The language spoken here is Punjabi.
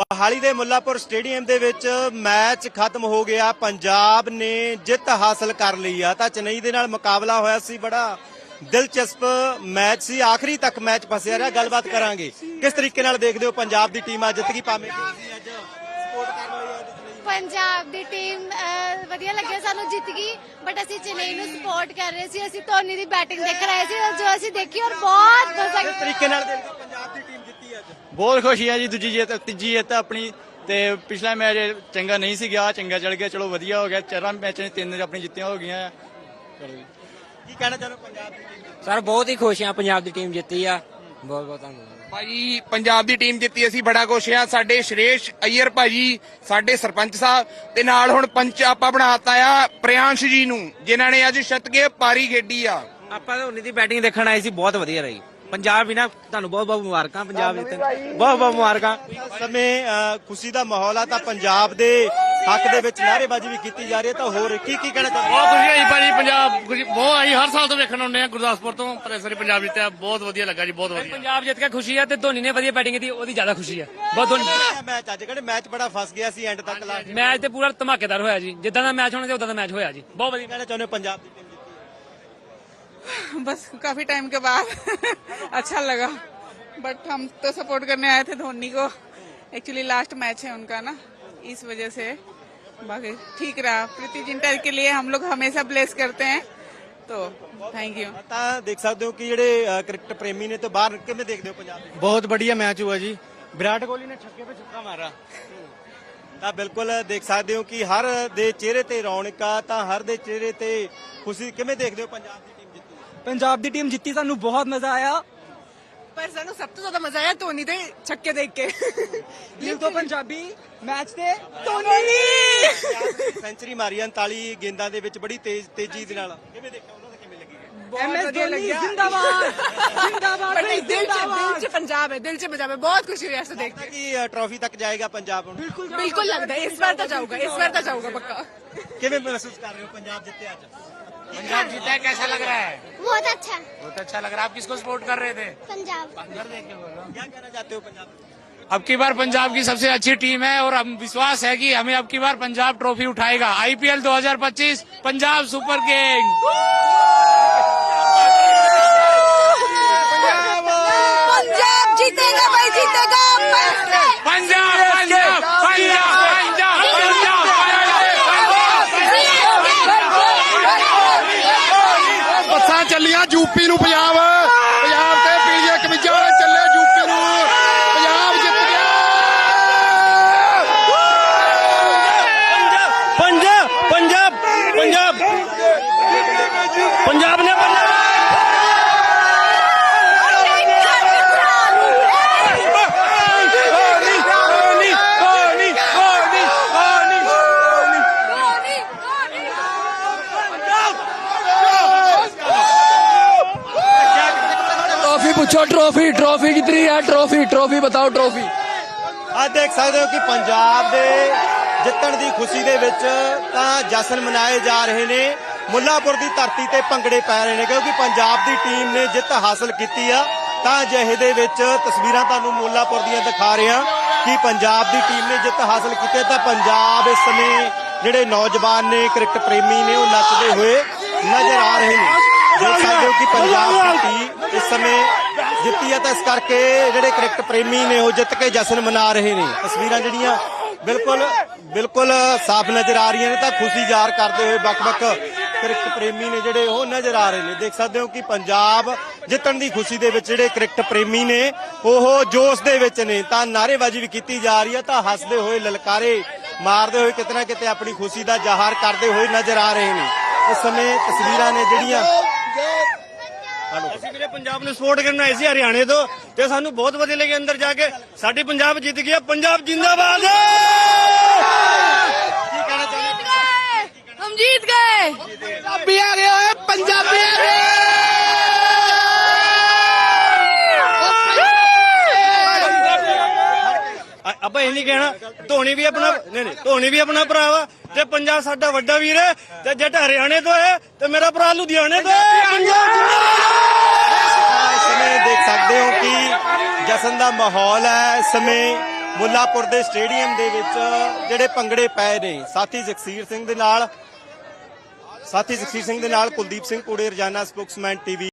ਮੋਹਾਲੀ ਦੇ ਮੁੱਲਾਪੁਰ ਸਟੇਡੀਅਮ ਦੇ ਵਿੱਚ ਮੈਚ ਖਤਮ ਹੋ ਗਿਆ। ਪੰਜਾਬ ਨੇ ਜਿੱਤ ਹਾਸਲ ਕਰ ਲਈ ਆ। ਤਾਂ ਚੇਨਈ ਦੇ ਨਾਲ ਮੁਕਾਬਲਾ ਹੋਇਆ ਸੀ। ਬੜਾ ਦਿਲਚਸਪ ਮੈਚ ਸੀ। ਆਖਰੀ ਤੱਕ ਮੈਚ ਫਸਿਆ ਰਿਹਾ। ਗੱਲਬਾਤ ਕਰਾਂਗੇ। ਕਿਸ ਤਰੀਕੇ ਨਾਲ ਦੇਖਦੇ ਹੋ ਪੰਜਾਬ ਦੀ ਟੀਮ ਆ ਜਿੱਤ ਗਈ ਤੁਸੀਂ ਅੱਜ ਸਪੋਰਟ ਕਰਨ ਲਈ ਪੰਜਾਬ ਦੀ ਟੀਮ ਵਧੀਆ ਲੱਗਿਆ ਸਾਨੂੰ ਜਿੱਤ ਗਈ। ਬਟ ਅਸੀਂ ਚੇਨਈ ਨੂੰ ਸਪੋਰਟ ਕਰ ਰਹੇ ਸੀ। ਅਸੀਂ ਧੋਨੀ ਦੀ ਬੈਟਿੰਗ ਦੇਖ ਰਹੇ ਸੀ। ਜੋ ਅਸੀਂ ਦੇਖੀ ਔਰ ਬਹੁਤ ਕਿਸ ਤਰੀਕੇ ਨਾਲ ਦੇਖਦੇ ਪੰਜਾਬ ਦੀ ਟੀਮ? ਬਹੁਤ ਖੁਸ਼ੀ ਹੈ ਜੀ ਦੂਜੀ ਜਿੱਤ ਤੀਜੀ ਜਿੱਤ ਆਪਣੀ ਤੇ ਪਿਛਲਾ ਮੈਚ ਚੰਗਾ ਨਹੀਂ ਸੀ ਗਿਆ ਚੰਗਾ ਚੱਲ ਗਿਆ ਚਲੋ ਵਧੀਆ ਹੋ ਗਿਆ ਚਾਰਾਂ ਮੈਚਾਂ 'ਚ ਤਿੰਨ ਆਪਣੀ ਜਿੱਤੀਆਂ ਹੋ ਗਈਆਂ। ਚਲੋ ਜੀ। ਕੀ ਕਹਿਣਾ ਚਾਹੁੰਦੇ ਪੰਜਾਬ ਦੀ ਟੀਮ ਸਰ ਬਹੁਤ ਹੀ ਖੁਸ਼ ਹਾਂ ਪੰਜਾਬ ਦੀ ਟੀਮ ਜਿੱਤੀ ਆ। ਬਹੁਤ ਬਹੁਤ ਧੰਨਵਾਦ। ਭਾਜੀ ਪੰਜਾਬ ਦੀ ਟੀਮ ਜਿੱਤੀ ਅਸੀਂ ਬੜਾ ਖੁਸ਼ ਆ। ਸਾਡੇ ਸ਼੍ਰੇਸ਼ ਅਈਅਰ ਭਾਜੀ ਸਾਡੇ ਸਰਪੰਚ ਸਾਹਿਬ ਤੇ ਨਾਲ ਹੁਣ ਪੰਚ ਆਪਾਂ ਬਣਾਤਾ ਆ ਪ੍ਰਿਆੰਸ਼ ਜੀ ਨੂੰ ਜਿਨ੍ਹਾਂ ਨੇ ਅੱਜ ਸ਼ਤਕੇ ਪਾਰੀ ਖੇਡੀ ਆ। ਆਪਾਂ ਧੋਨੀ ਦੀ ਬੈਟਿੰਗ ਦੇਖਣ ਆਏ ਸੀ ਬਹੁਤ ਵਧੀਆ ਰਹੀ। ਪੰਜਾਬ ਵੀ ਨਾ ਤੁਹਾਨੂੰ ਬਹੁਤ ਬਹੁਤ ਮੁਬਾਰਕਾਂ ਪੰਜਾਬ ਜਿੱਤਣ ਬਹੁਤ ਬਹੁਤ ਮੁਬਾਰਕਾਂ। ਸਮੇਂ ਖੁਸ਼ੀ ਦਾ ਮਾਹੌਲ ਆ ਤਾਂ ਪੰਜਾਬ ਦੇ ਹੱਕ ਦੇ ਵਿੱਚ ਨਾਅਰੇਬਾਜ਼ੀ ਵੀ ਕੀਤੀ ਜਾ ਰਹੀ ਹੈ ਤਾਂ ਹੋਰ ਕੀ ਕੀ ਕਹਿਣਾ ਚਾਹੁੰਦੇ ਬਹੁਤ ਖੁਸ਼ੀ ਹੋਈ ਭਾਜੀ ਪੰਜਾਬ ਖੁਸ਼ੀ- ਬਹੁਤ ਆਈ ਹਰ ਸਾਲ ਤੋਂ ਵੇਖਣ ਆਉਂਦੇ ਆ ਗੁਰਦਾਸਪੁਰ ਤੋਂ ਪਰ ਇਸ ਵਾਰੀ ਪੰਜਾਬ ਜਿੱਤਿਆ ਬਹੁਤ ਵਧੀਆ ਲੱਗਾ ਜੀ ਬਹੁਤ ਵਧੀਆ। ਪੰਜਾਬ ਜਿੱਤ ਕੇ ਖੁਸ਼ੀ ਆ ਤੇ ਧੋਨੀ ਨੇ ਵਧੀਆ ਬੈਟਿੰਗ ਕੀਤੀ ਉਹਦੀ ਜ਼ਿਆਦਾ ਖੁਸ਼ੀ ਆ। ਬਹੁਤ ਧੋਨੀ ਮੈਚ ਅੱਜ ਕਿਹੜੇ ਮੈਚ ਬੜਾ ਫਸ ਗਿਆ ਸੀ ਐਂਡ ਤੱਕ ਲਾ ਕੇ ਮੈਚ ਤੇ ਪੂਰਾ ਧਮਾਕੇਦਾਰ ਹੋਇਆ ਜੀ। ਜਿੱਦਾਂ ਦਾ ਮੈਚ ਹੋਣਾ ਸੀ ਉਦਾਂ ਦਾ ਮੈਚ ਹੋਇਆ ਜੀ। ਬਹੁਤ ਵਧੀਆ। ਕਹਿਣਾ ਚਾਹੁੰਦੇ ਹੋ ਪੰਜਾਬ बस काफी टाइम के बाद अच्छा लगा बट हम तो सपोर्ट करने आए थे धोनी को एक्चुअली लास्ट मैच है उनका ना इस वजह से बाकी ठीक रहा प्रीति जिंटा के लिए हम लोग हमेशा ब्लेस करते हैं तो थैंक यू ਤਾਂ ਦੇਖ ਸਕਦੇ ਹੋ ਕਿ ਜਿਹੜੇ ਅ, ਕ੍ਰਿਕਟ ਪ੍ਰੇਮੀ ਨੇ ਤੋਂ ਬਾਹਰ ਕਿਵੇਂ ਦੇਖਦੇ ਹੋ ਪੰਜਾਬ ਦੇ ਬਹੁਤ बढ़िया मैच हुआ जी विराट कोहली ने छक्के पे छक्का मारा ਤਾਂ ਬਿਲਕੁਲ ਦੇਖ ਸਕਦੇ ਹੋ ਕਿ ਹਰ ਦੇ ਚਿਹਰੇ ਤੇ ਰੌਣਕ ਆ ਤਾਂ ਹਰ ਦੇ ਚਿਹਰੇ ਤੇ ਖੁਸ਼ੀ ਕਿਵੇਂ ਦੇਖਦੇ ਹੋ ਪੰਜਾਬ ਦੀ ਟੀਮ ਜਿੱਤੀ ਪੰਜਾਬ ਦੀ ਟੀਮ ਜਿੱਤੀ ਸਾਨੂੰ ਬਹੁਤ ਮਜ਼ਾ ਆਇਆ। ਪਰ ਸਾਨੂੰ ਸਭ ਤੋਂ ਜ਼ਿਆਦਾ ਮਜ਼ਾ ਆਇਆ ਧੋਨੀ ਦੇ ਛੱਕੇ ਦੇਖ ਕੇ। ਲਿਵ ਤੋਂ ਪੰਜਾਬੀ ਮੈਚ ਤੇ ਧੋਨੀ! ਸੈਂਚਰੀ ਮਾਰੀ 39 ਗੇਂਦਾਂ ਦੇ ਵਿੱਚ ਬੜੀ ਤੇਜ਼ ਤੇਜ਼ੀ ਦੇ ਨਾਲ। ਕਿਵੇਂ ਦੇਖਿਆ ਉਹਨਾਂ ਦਾ ਕਿਵੇਂ ਲੱਗੀ? ਐਮਐਸ ਧੋਨੀ ਜਿੰਦਾਬਾਦ! ਦਿਲ ਚ ਪੰਜਾਬ ਹੈ ਬਹੁਤ ਖੁਸ਼ੀ ਹੋਈ ਐਸਾ ਦੇਖ ਕੇ। ਕਿ ਟਰਾਫੀ ਤੱਕ ਜਾਏਗਾ ਪੰਜਾਬ ਹੁਣ? ਬਿਲਕੁਲ ਲੱਗਦਾ ਇਸ ਵਾਰ ਤਾਂ ਜਾਊਗਾ ਇਸ ਵਾਰ ਤਾਂ ਜਾਊਗਾ ਪੱਕਾ। ਕਿਵੇਂ ਮਹਿਸੂਸ ਕਰ ਰਹੇ ਹੋ ਪੰਜਾਬ ਜਿੱਤਿਆ ਅੱਜ? पंजाब जीता है कैसा लग रहा है? बहुत अच्छा। बहुत अच्छा लग रहा है। आप किसको सपोर्ट कर रहे थे? पंजाब। क्या कहना चाहते हो पंजाब अब की बार पंजाब की सबसे अच्छी टीम है और हम विश्वास है कि हमें अब की बार पंजाब ट्रॉफी उठाएगा। IPL 2025 Punjab super king. ਬੱਸਾਂ ਚੱਲੀਆਂ ਯੂਪੀ ਨੂੰ ਪੰਜਾਬ ਪੰਜਾਬ पूछो ट्रॉफी ट्रॉफी कितनी है ट्रॉफी ट्रॉफी बताओ ट्रॉफी ਅੱਜ ਦੇਖ ਸਕਦੇ ਹੋ ਕਿ ਪੰਜਾਬ ਦੇ ਜਿੱਤਣ ਦੀ ਖੁਸ਼ੀ ਦੇ ਵਿੱਚ ਤਾਂ ਜਸ਼ਨ ਮਨਾਏ ਜਾ ਰਹੇ ਨੇ ਮੁੱਲਾਪੁਰ ਦੀ ਧਰਤੀ ਤੇ ਭੰਗੜੇ ਪੈ ਰਹੇ ਨੇ ਕਿਉਂਕਿ ਪੰਜਾਬ ਦੀ ਟੀਮ ਨੇ ਜਿੱਤ ਹਾਸਲ ਕੀਤੀ ਆ ਤਾਂ ਜਿਹੇ ਦੇ ਵਿੱਚ ਤਸਵੀਰਾਂ ਤੁਹਾਨੂੰ ਮੁੱਲਾਪੁਰ ਦੀਆਂ ਦਿਖਾ ਰਹੇ ਹਾਂ ਕਿ ਪੰਜਾਬ ਦੀ ਟੀਮ ਨੇ ਜਿੱਤ ਹਾਸਲ ਕੀਤੀ ਹੈ ਤਾਂ ਪੰਜਾਬ ਇਸ ਸਮੇਂ ਜਿਹੜੇ ਨੌਜਵਾਨ ਨੇ ਕ੍ਰਿਕਟ ਪ੍ਰੇਮੀ ਨੇ ਉਹ ਨੱਚਦੇ ਹੋਏ ਨਜ਼ਰ ਆ ਰਹੇ ਨੇ ਦੇਖ ਸਕਦੇ ਹੋ ਕਿ ਪੰਜਾਬ ਦੀ ਟੀਮ ਇਸ ਸਮੇਂ ਜਿੱਤੀ ਹੈ ਤਾਂ ਇਸ ਕਰਕੇ ਜਿਹੜੇ ਕ੍ਰਿਕਟ ਪ੍ਰੇਮੀ ਨੇ ਉਹ ਜਿੱਤ ਕੇ ਜਸ਼ਨ ਮਨਾ ਰਹੇ ਨੇ। ਤਸਵੀਰਾਂ ਜਿਹੜੀਆਂ ਬਿਲਕੁਲ ਬਿਲਕੁਲ ਸਾਫ਼ ਨਜ਼ਰ ਆ ਰਹੀਆਂ ਨੇ ਤਾਂ ਖੁਸ਼ੀ ਜ਼ਾਹਰ ਕਰਦੇ ਹੋਏ ਵੱਖ-ਵੱਖ ਕ੍ਰਿਕਟ ਪ੍ਰੇਮੀ ਨੇ ਜਿਹੜੇ ਉਹ ਨਜ਼ਰ ਆ ਰਹੇ ਨੇ। ਦੇਖ ਸਕਦੇ ਹੋ ਕਿ ਪੰਜਾਬ ਜਿੱਤਣ ਦੀ ਖੁਸ਼ੀ ਦੇ ਵਿੱਚ ਜਿਹੜੇ ਕ੍ਰਿਕਟ ਪ੍ਰੇਮੀ ਨੇ, ਉਹ ਜੋਸ਼ ਦੇ ਵਿੱਚ ਨੇ। ਤਾਂ ਨਾਅਰੇਬਾਜ਼ੀ ਵੀ ਕੀਤੀ ਜਾ ਰਹੀ ਹੈ ਤਾਂ ਹੱਸਦੇ ਹੋਏ, ਲਲਕਾਰੇ ਮਾਰਦੇ ਹੋਏ ਕਿਤੇ ਨਾ ਕਿਤੇ ਆਪਣੀ ਖੁਸ਼ੀ ਦਾ ਜ਼ਾਹਰ ਕਰਦੇ ਹੋਏ ਨਜ਼ਰ ਆ ਰਹੇ ਨੇ। ਇਸ ਸਮੇਂ ਤਸਵੀਰਾਂ ਨੇ ਜਿਹੜੀਆਂ ਅਸੀਂ ਵੀਰੇ ਪੰਜਾਬ ਨੂੰ ਸਪੋਰਟ ਕਰਨ ਆਏ ਸੀ ਹਰਿਆਣੇ ਤੋਂ ਤੇ ਸਾਨੂੰ ਬਹੁਤ ਵਧੀਆ ਲੱਗਿਆ ਅੰਦਰ ਜਾ ਕੇ ਸਾਡੀ ਪੰਜਾਬ ਜਿੱਤ ਗਿਆ ਪੰਜਾਬ ਜਿੰਦਾਬਾਦ ਕੀ ਕਹਿਣਾ ਚਾਹੁੰਦੇ ਹੋ? हम जीत गए ਪੰਜਾਬੀ ਆ ਗਏ ਓਏ ਪੰਜਾਬੀ ਆ ਗਏ ਆਪਾਂ ਇਹ ਨਹੀਂ ਕਹਿਣਾ ਧੋਨੀ ਵੀ ਆਪਣਾ ਨਹੀਂ ਨਹੀਂ ਧੋਨੀ ਵੀ ਆਪਣਾ ਭਰਾ ਵਾ ਤੇ ਪੰਜਾਬ ਸਾਡਾ ਵੱਡਾ ਵੀਰ ਹੈ, ਤੇ ਜਿਹੜਾ ਹਰਿਆਣੇ ਤੋਂ ਹੈ, ਤੇ ਮੇਰਾ ਭਰਾ ਲੁਧਿਆਣੇ ਤੋਂ ਹੈ। ਪੰਜਾਬ ਜਿੰਦਾਬਾਦ ਇਸ ਸਮੇਂ ਦੇਖ ਸਕਦੇ ਹੋ ਕਿ ਜਸ਼ਨ ਦਾ ਮਾਹੌਲ ਹੈ, ਇਸ ਸਮੇਂ ਮੁੱਲਾਪੁਰ ਦੇ ਸਟੇਡੀਅਮ ਦੇ ਵਿੱਚ ਜਿਹੜੇ ਭੰਗੜੇ ਪਏ ਨੇ, ਸਾਥੀ ਜਗਸੀਰ ਸਿੰਘ ਦੇ ਨਾਲ, ਸਾਥੀ ਜਗਸੀਰ ਸਿੰਘ ਦੇ ਨਾਲ ਕੁਲਦੀਪ ਸਿੰਘ ਕੋੜੇ ਰਜਾਨਾ ਸਪੋਕਸਮੈਨ ਟੀਵੀ